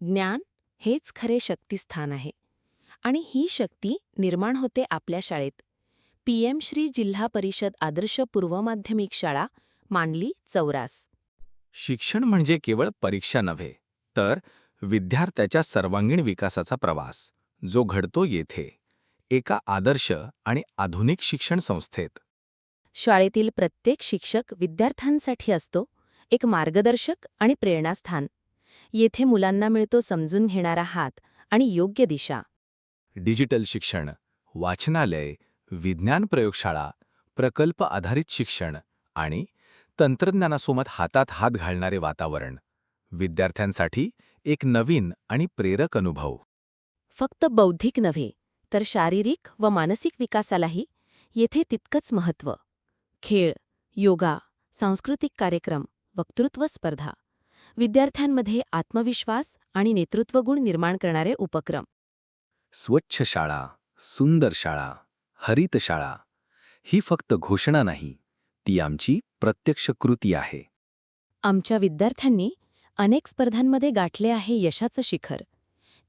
ज्ञान हेच खरे शक्तिस्थान आहे. आणि ही शक्ती निर्माण होते आपल्या शाळेत. पीएम श्री जिल्हा परिषद आदर्श पूर्व माध्यमिक शाळा मांडली चौरास. शिक्षण म्हणजे केवळ परीक्षा नव्हे तर विद्यार्थ्याच्या सर्वांगीण विकासाचा प्रवास जो घडतो येथे एका आदर्श आणि आधुनिक शिक्षण संस्थेत. शाळेतील प्रत्येक शिक्षक विद्यार्थ्यांसाठी असतो एक मार्गदर्शक आणि प्रेरणास्थान. येथे मुलांना मिळतो समजून घेणारा हात आणि योग्य दिशा. डिजिटल शिक्षण वाचनालय विज्ञान प्रयोगशाळा प्रकल्प आधारित शिक्षण आणि तंत्रज्ञानासोबत हातात हात घालणारे वातावरण. विद्यार्थ्यांसाठी एक नवीन आणि प्रेरक अनुभव. फक्त बौद्धिक नव्हे तर शारीरिक व मानसिक विकासालाही येथे तितकंच महत्त्व. खेळ योगा सांस्कृतिक कार्यक्रम वक्तृत्व स्पर्धा विद्यार्थ्यांमध्ये आत्मविश्वास आणि नेतृत्वगुण निर्माण करणारे उपक्रम. स्वच्छ शाळा सुंदर शाळा हरित शाळा ही फक्त घोषणा नाही ती आमची प्रत्यक्ष कृती आहे. आमच्या विद्यार्थ्यांनी अनेक स्पर्धांमध्ये गाठले आहे यशाचं शिखर.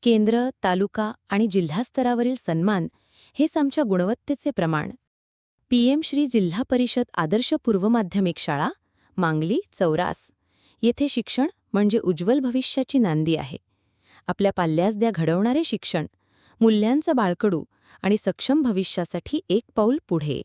केंद्र तालुका आणि जिल्हास्तरावरील सन्मान हेच आमच्या गुणवत्तेचे प्रमाण. पीएम श्री जिल्हा परिषद आदर्श पूर्व माध्यमिक शाळा मांगली चौरास. येथे शिक्षण म्हणजे उज्ज्वल भविष्याची नांदी आहे. आपल्या पाल्यास द्या घडवणारे शिक्षण मूल्यांचं बाळकडू आणि सक्षम भविष्यासाठी एक पाऊल पुढे.